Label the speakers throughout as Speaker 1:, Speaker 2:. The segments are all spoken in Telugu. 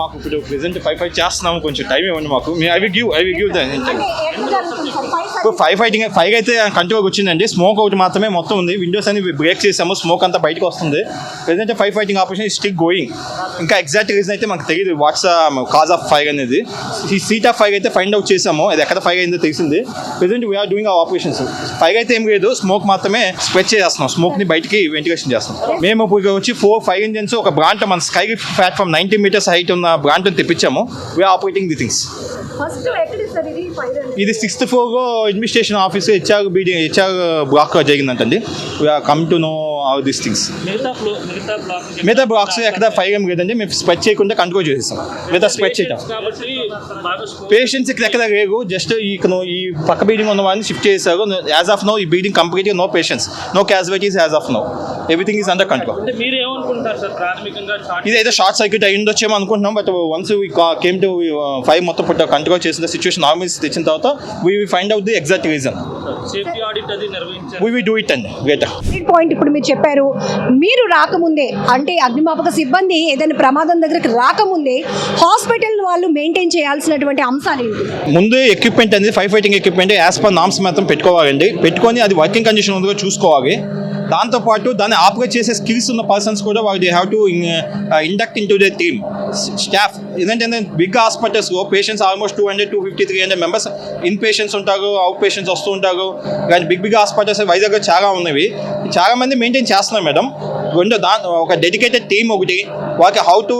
Speaker 1: మాకు ఇప్పుడు ప్రెసెంట్ ఫైవ్ ఫైవ్ చేస్తున్నాము కొంచెం టైం ఇవ్వండి మాకు. I we give I we give the
Speaker 2: అంటే ఎట్లా జరుగుతుంది సార్? ఫైవ్
Speaker 1: ఇప్పుడు ఫైవ్ ఫైటింగ్ ఫైవ్ అయితే కంట్రోల్కి వచ్చిందండి. స్మోక్ ఒకటి మాత్రమే మొత్తం ఉంది. విండోస్ అని బ్రేక్ చేసాము. స్మోక్ అంతా బయటకు వస్తుంది. Present fire fighting operation stick going ఇంకా ఎగ్జాక్ట్ రీజన్ అయితే మాకు తెలియదు వాట్స్ కాజ్ ఆఫ్ ఫైర్ అనేది. ఈ సీట్ ఆఫ్ ఫైర్ అయితే ఫైండ్ అవుట్ చేసాము. అది ఎక్కడ ఫైర్ అయిందో తెలిసింది. ప్రెసెంట్ వీఆర్ డూయింగ్ ఆ ఆపరేషన్స్ ఫైర్ అయితే ఏం లేదు. స్మోక్ మాత్రమే స్ప్రెడ్ చేస్తున్నాం. స్మోక్ని బయటికి వెంటిలేషన్ చేస్తాం మేము ఇప్పుడు వచ్చి ఫోర్ ఫైవ్ ఇంజన్స్ ఒక బ్రాంట్ మన sky platform ninety metres height ఉన్న బ్రాంట్ తెప్పించాము. వీఆర్ ఆపరేటింగ్ ది థింగ్స్
Speaker 2: ఇది?
Speaker 1: Sixth floor administration office HR BD HR block జరిగిందంటండి. Come to know all these things
Speaker 3: మిగతా
Speaker 1: బ్లాక్స్ ఎక్కడ ఫైవ్ ఏం లేదండి. మేము స్ప్రెడ్ చేయకుండా కంట్రోల్ చేసేస్తాం మిగతా స్ప్రెడ్ చేయటం. పేషెంట్స్ ఇక్కడ ఎక్కడ లేవు. జస్ట్ ఈ ఈ పక్క బిల్డింగ్ ఉన్న వాళ్ళని షిఫ్ట్ చేశారు. యాజ్ ఆఫ్ నో ఈ బిల్డింగ్ కంప్లీట్గా no patients no casualties as of now everything is under control
Speaker 3: అంటే మీరు ఏమనుకుంటారు సార్? ప్రాథమికంగా షార్ట్
Speaker 1: ఇది అయితే షార్ట్ సర్క్యూట్ అయ్యి ఉండొచ్చేమో అనుకుంటున్నాం but once came to fire మొత్తం పుట్ట కంట్రోల్ చేసిన సిచ్యువేషన్ నార్మల్ తెచ్చిన తర్వాత we find out the exact reason
Speaker 3: safety audit అది నిర్వహించారు.
Speaker 1: వీ వీ డూ ఇట్ అండి గ్రేటర్
Speaker 2: పాయింట్ ఇప్పుడు మీరు చెప్పారు మీరు రాకముందే అంటే అగ్నిమాపక సిబ్బంది ఏదైనా ప్రమాదం దగ్గరికి రాకముందే హాస్పిటల్ వాళ్ళు మెయింటైన్ చేయాల్సినటువంటి అంశాలు ఏంటి?
Speaker 1: ముందు ఎక్విప్మెంట్ అనేది fire fighting equipment as per norms మాత్రం పెట్టుకోవాలండి. పెట్టుకొని అది వర్కింగ్ కండిషన్ ఉందో చూసుకోవాలి. దాంతోపాటు దాన్ని ఆపరేట్ చేసే స్కిల్స్ ఉన్న పర్సన్స్ కూడా వాళ్ళు they have to induct in to they team staff ఎందుకంటే బిగ్ హాస్పిటల్స్లో patients almost two hundred two fifty three hundred members in patients ఉంటారు అవుట్ పేషెంట్స్ వస్తూ ఉంటారు. కానీ బిగ్ బిగ్ హాస్పిటల్స్ వైజాగ్లో చాలా ఉన్నవి. చాలా మంది మెయింటైన్ చేస్తున్నారు మేడం రెండు దా ఒక డెడికేటెడ్ టీమ్ ఒకటి. వాళ్ళకి హౌ టు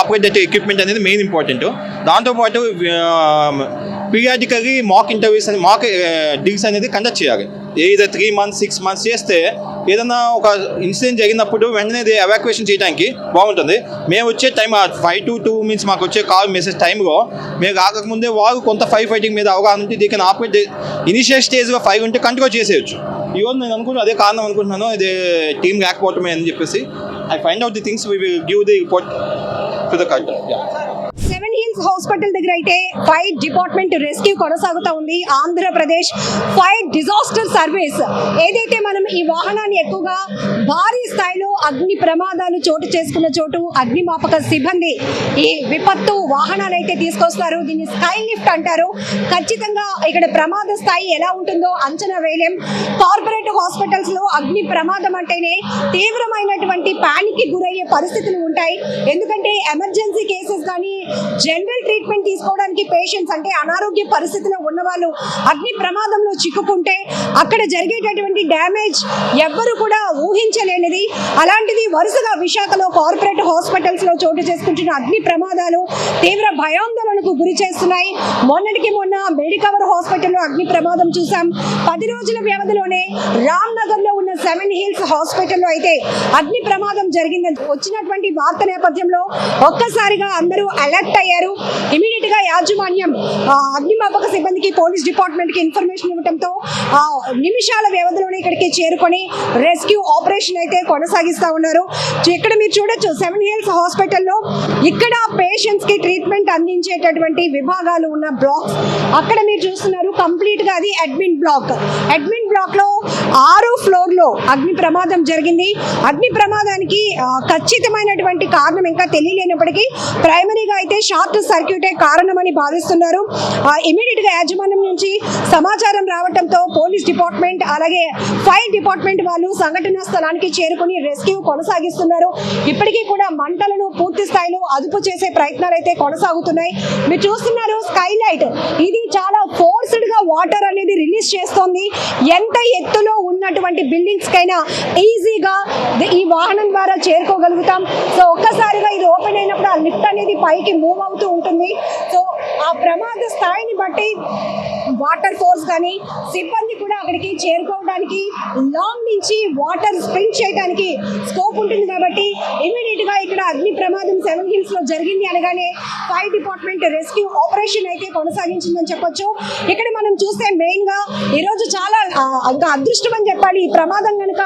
Speaker 1: ఆపరేట్ ఎక్విప్మెంట్ అనేది మెయిన్ ఇంపార్టెంట్ దాంతోపాటు పీరియాడికల్లీ మాక్ ఇంటర్వ్యూస్ అని మాక్ డిగ్స్ అనేది కండక్ట్ చేయాలి. ఏదో త్రీ మంత్స్ సిక్స్ మంత్స్ చేస్తే ఏదైనా ఒక ఇన్సిడెంట్ జరిగినప్పుడు వెంటనే ఎవాక్యుయేషన్ చేయడానికి బాగుంటుంది. మేము వచ్చే time five to two means మాకు వచ్చే కాల్ మెసేజ్ టైంలో మేము రాకముందే వాళ్ళు కొంత ఫైవ్ ఫైటింగ్ మీద అవగాహన ఉంటే దీనికి ఆపరేట్ ఇనిషియల్ స్టేజ్లో ఫైవ్ ఉంటే కంట్రోల్ చేసేయచ్చు. ఈరోజు నేను అనుకుంటున్నాను అదే కారణం అనుకుంటున్నాను ఇది టీం లేకపోవటమే అని చెప్పేసి I find out the things we will give the report to the control
Speaker 2: seven hills hospital దగ్గర అయితే ఫైర్ డిపార్ట్మెంట్ రెస్క్యూ కొనసాగుతూ ఉంది. ఆంధ్రప్రదేశ్ ఫైర్ డిజాస్టర్ సర్వీస్ ఏదైతే మనం ఈ వాహనాన్ని ఎక్కువగా భారీ స్థాయిలో అగ్ని ప్రమాదాలు చోటు చేసుకున్న చోటు అగ్నిమాపక సిబ్బంది ఈ విపత్తు వాహనాన్ని అయితే తీసుకొస్తారు. దీన్ని స్కై లిఫ్ట్ అంటారు. ఖచ్చితంగా ఇక్కడ ప్రమాద స్థాయి ఎలా ఉంటుందో అంచనా వేయలేం. కార్పొరేట్ హాస్పిటల్స్లో అగ్ని ప్రమాదం అంటేనే తీవ్రమైనటువంటి ప్యానిక్ గురయ్యే పరిస్థితులు ఉంటాయి. ఎందుకంటే ఎమర్జెన్సీ కేసెస్ కానీ జనరల్ ట్రీట్మెంట్ తీసుకోవడానికి పేషెంట్స్ అంటే అనారోగ్య పరిస్థితిలో ఉన్న వాళ్ళు అగ్ని ప్రమాదంలో చిక్కుకుంటే అక్కడ జరిగేటటువంటి డ్యామేజ్ ఎవ్వరు కూడా ఊహించలేనిది. అలాంటిది వరుసగా విశాఖలో కార్పొరేట్ హాస్పిటల్స్లో చోటు చేసుకుంటున్న అగ్ని ప్రమాదాలు తీవ్ర భయాందోళనకు గురి చేస్తున్నాయి. మొన్నటికి మొన్న మెడికవర్ హాస్పిటల్లో అగ్ని ప్రమాదం చూసాం పది రోజుల వ్యవధిలోనే రామ్ నగర్లో ఉన్న సెవెన్ హిల్స్ హాస్పిటల్లో అయితే అగ్ని ప్రమాదం జరిగిందని వచ్చినటువంటి వార్త నేపథ్యంలో ఒక్కసారిగా అందరూ అలర్ట్ అయ్యారు. ఇమీడియట్గా యాజమాన్యం అగ్నిమాపక సిబ్బందికి పోలీస్ డిపార్ట్మెంట్కి ఇన్ఫర్మేషన్ ఇవ్వడంతో నిమిషాల వ్యవధిలోనే ఇక్కడికి చేరుకొని రెస్క్యూ ఆపరేషన్ అయితే కొనసాగిస్తా ఉన్నారు. ఇక్కడ మీరు చూడొచ్చు సెవెన్ హిల్స్ హాస్పిటల్లో ఇక్కడ పేషెంట్స్కి ట్రీట్మెంట్ అందించేటటువంటి విభాగాలు ఉన్న బ్లాక్స్. అక్కడ మీరు చూస్తున్నారు కంప్లీట్గా అది అడ్మిన్ బ్లాక్. అడ్మిన్ బ్లాక్లో ఆరో ఫ్లోర్లో అగ్ని ప్రమాదం జరిగింది. అగ్ని ప్రమాదానికి ఖచ్చితమైనటువంటి కారణం ఇంకా తెలియలేనప్పటికీ ప్రైమరీగా అయితే షార్ట్ సర్క్యూటే కారణమని భావిస్తున్నారు. ఇమీడియట్గా యాజమాన్యం నుంచి సమాచారం రావడంతో పోలీస్ డిపార్ట్మెంట్ అలాగే ఫైర్ డిపార్ట్మెంట్ వాళ్ళు సంఘటనా స్థలానికి చేరుకుని రెస్క్యూ కొనసాగిస్తున్నారు. ఇప్పటికీ కూడా మంటలను పూర్తి స్థాయిలో అదుపు చేసే ప్రయత్నాలు అయితే కొనసాగుతున్నాయి. మీరు చూస్తున్నారు స్కై లైట్ ఇది చాలా ఫోర్స్డ్గా వాటర్ అనేది రిలీజ్ చేస్తోంది. ఎంత ఎత్తులో ఉన్నటువంటి బిల్డింగ్స్ కైనా ఈజీగా ఈ వాహనం ద్వారా చేరుకోగలుగుతాం. సో ఒక్కసారిగా ఇది లిఫ్ట్ అనేది పైకి మూవ్ అవుతూ ఉంటుంది. ఆ ప్రమాద స్థాయిని బట్టి వాటర్ ఫోర్స్ కానీ సిబ్బంది కూడా అక్కడికి చేరుకోవడానికి లాంగ్ నుంచి వాటర్ స్ప్రింగ్ చేయడానికి స్కోప్ ఉంటుంది కాబట్టి ఇమీడియట్గా ఇక్కడ అగ్ని ప్రమాదం సెవెన్ హిల్స్లో జరిగింది అనగానే ఫైర్ డిపార్ట్మెంట్ రెస్క్యూ ఆపరేషన్ అయితే కొనసాగించిందని చెప్పొచ్చు. ఇక్కడ మనం చూస్తే మెయిన్గా చాలా ఇంకా అదృష్టం అని చెప్పాలి. ఈ ప్రమాదం కనుక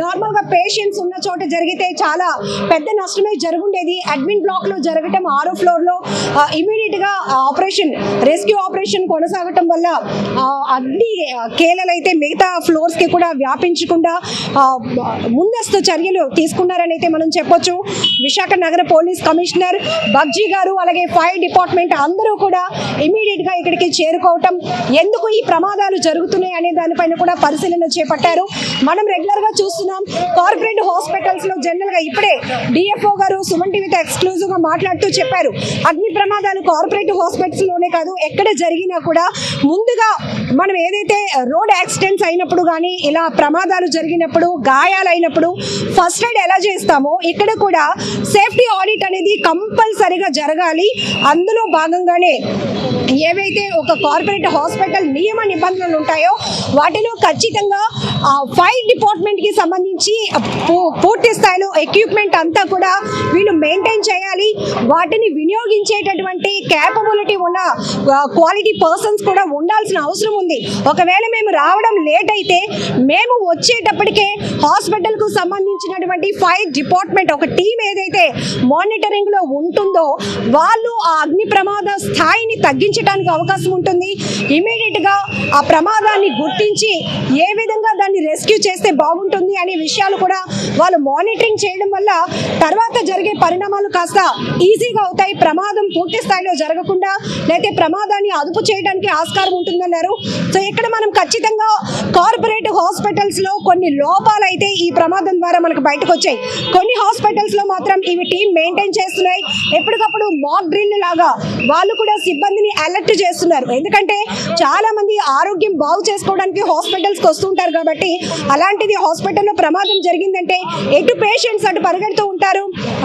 Speaker 2: నార్మల్గా పేషెంట్స్ ఉన్న చోట జరిగితే చాలా పెద్ద నష్టమే జరుగుండేది. అడ్మిన్ బ్లాక్లో జరగటం ఆరో ఫ్లోర్లో ఇమీడియట్ గా ఆపరేషన్ రెస్క్యూ ఆపరేషన్ కొనసాగటం వల్ల అగ్ని కేలలు అయితే మిగతా ఫ్లోర్స్కి కూడా వ్యాపించకుండా ముందస్తు చర్యలు తీసుకున్నారని అయితే మనం చెప్పొచ్చు. విశాఖ నగర పోలీస్ కమిషనర్ బగ్జీ గారు అలాగే ఫైర్ డిపార్ట్మెంట్ అందరూ కూడా ఇమీడియట్గా ఇక్కడికి చేరుకోవటం ఎందుకు ఈ ప్రమాదాలు జరుగుతున్నాయి అనే దానిపైన కూడా పరిశీలన చేపట్టారు. మనం రెగ్యులర్గా చూస్తున్నాం కార్పొరేట్ హాస్పిటల్స్లో జనరల్గా ఇప్పుడే డిఎఫ్ఓ గారు సుమన్ టీవీతో ఎక్స్క్లూజివ్గా మాట్లాడుతూ చెప్పారు. అగ్ని ప్రమాదాలు కార్పొరేట్ హాస్పిటల్స్లోనే కాదు ఎక్కడ జరిగినా కూడా ముందుగా మనం ఏదైతే రోడ్ యాక్సిడెంట్స్ అయినప్పుడు కానీ ఇలా ప్రమాదాలు జరిగినప్పుడు గాయాలైనప్పుడు ఫస్ట్ ఎయిడ్ ఎలా చేస్తామో ఇక్కడ కూడా సేఫ్టీ ఆడిట్ అనేది కంపల్సరిగా జరగాలి. అందులో భాగంగానే ఏవైతే ఒక కార్పొరేట్ హాస్పిటల్ నియమ నిబంధనలు ఉంటాయో వాటిలో ఖచ్చితంగా ఫైర్ డిపార్ట్మెంట్కి సంబంధించి పూ- పూర్తి స్థాయిలో ఎక్విప్మెంట్ అంతా కూడా వీళ్ళు మెయింటైన్ చేయాలి. వాటిని వినియోగించేటటువంటి క్యాపబిలిటీ ఉన్న క్వాలిటీ పర్సన్స్ కూడా ఉండాల్సిన అవసరం ఉంది. ఒకవేళ మేము రావడం లేట్ అయితే మేము వచ్చేటప్పటికే హాస్పిటల్కు సంబంధించినటువంటి ఫైర్ డిపార్ట్మెంట్ ఒక టీం ఏదైతే మానిటరింగ్లో ఉంటుందో వాళ్ళు ఆ అగ్ని ప్రమాద స్థాయిని తగ్గించడానికి అవకాశం ఉంటుంది. ఇమీడియట్గా ఆ ప్రమాదాన్ని గుర్తించి ఏ విధంగా వాళ్ళని రెస్క్యూ చేస్తే బాగుంటుంది అనే విషయాలు కూడా వాళ్ళు మానిటరింగ్ చేయడం వల్ల తర్వాత జరిగే పరిణామాలు కాస్త ఈజీగా అవుతాయి. ప్రమాదం పూర్తి స్థాయిలో జరగకుండా లేకపోతే ప్రమాదాన్ని అదుపు చేయడానికి ఆస్కారం ఉంటుందన్నారు. సో ఇక్కడ మనం ఖచ్చితంగా కార్పొరేట్ హాస్పిటల్స్లో కొన్ని లోపాలు అయితే ఈ ప్రమాదం ద్వారా మనకు బయటకు వచ్చాయి. కొన్ని హాస్పిటల్స్లో మాత్రం ఇవి టీం మెయింటైన్ చేస్తున్నాయి. ఎప్పటికప్పుడు మాక్ డ్రిల్ లాగా వాళ్ళు కూడా సిబ్బందిని అలర్ట్ చేస్తున్నారు. ఎందుకంటే చాలా మంది ఆరోగ్యం బాగు చేసుకోవడానికి హాస్పిటల్స్కి వస్తుంటారు కాబట్టి అలాంటిది హాస్పిటల్లో ప్రమాదం జరిగిందంటే ఎటు పేషెంట్స్ అటు పరిగెడుతూ ఉంటారు?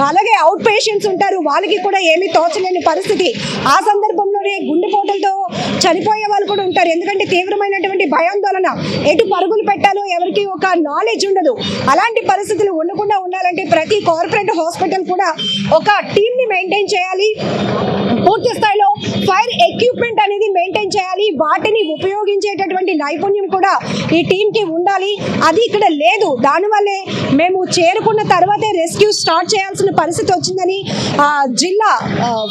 Speaker 2: అలాగే అవుట్ పేషెంట్స్ ఉంటారు. వాళ్ళకి కూడా ఏమీ తోచలేని పరిస్థితి. ఆ సందర్భం సందర్భంలోనే గుండెపోటులతో చనిపోయే వాళ్ళు కూడా ఉంటారు. ఎందుకంటే తీవ్రమైనటువంటి భయాందోళన. ఎటు పరుగులు పెట్టాలో ఎవరికి ఒక నాలెడ్జ్ ఉండదు. అలాంటి పరిస్థితులు ఉండకుండా ఉండాలంటే ప్రతి కార్పొరేట్ హాస్పిటల్ కూడా ఒక టీంని మెయింటైన్ చేయాలి. పూర్తి స్థాయిలో ఫైర్ ఎక్విప్మెంట్ అనేది మెయింటైన్ చేయాలి. వాటిని ఉపయోగించేటటువంటి నైపుణ్యం కూడా ఈ టీంకి ఉండాలి. అది ఇక్కడ లేదు. దానివల్లే మేము చేరుకున్న తర్వాతే రెస్క్యూ స్టార్ట్ చేయాల్సిన పరిస్థితి వచ్చిందని ఆ, జిల్లా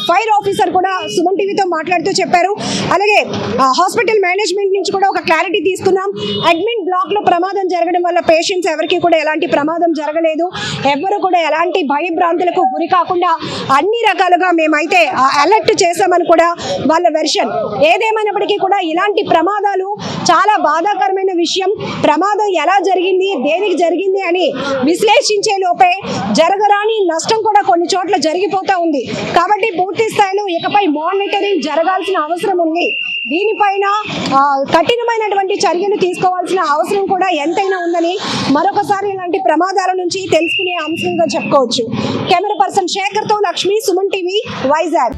Speaker 2: ఫైర్ ఆఫీసర్ కూడా సుమన్ టీవీతో మాట్లాడుతూ చెప్పారు. అలాగే ఆ, హాస్పిటల్ మేనేజ్మెంట్ నుంచి కూడా ఒక క్లారిటీ తీసుకున్నాం. అడ్మిట్ బ్లాక్లో ప్రమాదం జరగడం వల్ల పేషెంట్స్ ఎవరికి కూడా ఎలాంటి ప్రమాదం జరగలేదు. ఎవరు కూడా ఎలాంటి భయభ్రాంతులకు గురి కాకుండా అన్ని రకాలుగా మేమైతే అలర్ట్ చేశామని కూడా వాళ్ళ వెర్షన్ ఏదేమైనప్పటికీ కూడా ఇలాంటి ప్రమాదాలు చాలా బాధాకరమైన విషయం. ప్రమాదం ఎలా జరిగింది దేనికి జరిగింది అని విశ్లేషించే లోపే జరగరాని నష్టం కూడా కొన్ని చోట్ల జరిగిపోతా ఉంది. కాబట్టి పూర్తి స్థాయిలో ఇకపై మానిటరింగ్ జరగాల్సిన అవసరం ఉంది. దీనిపైన కఠినమైనటువంటి చర్యలు తీసుకోవాల్సిన అవసరం కూడా ఎంతైనా ఉందని మరొకసారి ఇలాంటి ప్రమాదాల నుంచి తెలుసుకునే అంశంగా చెప్పుకోవచ్చు. కెమెరా పర్సన్ శేఖర్తో లక్ష్మి సుమన్ టీవీ వైజాగ్.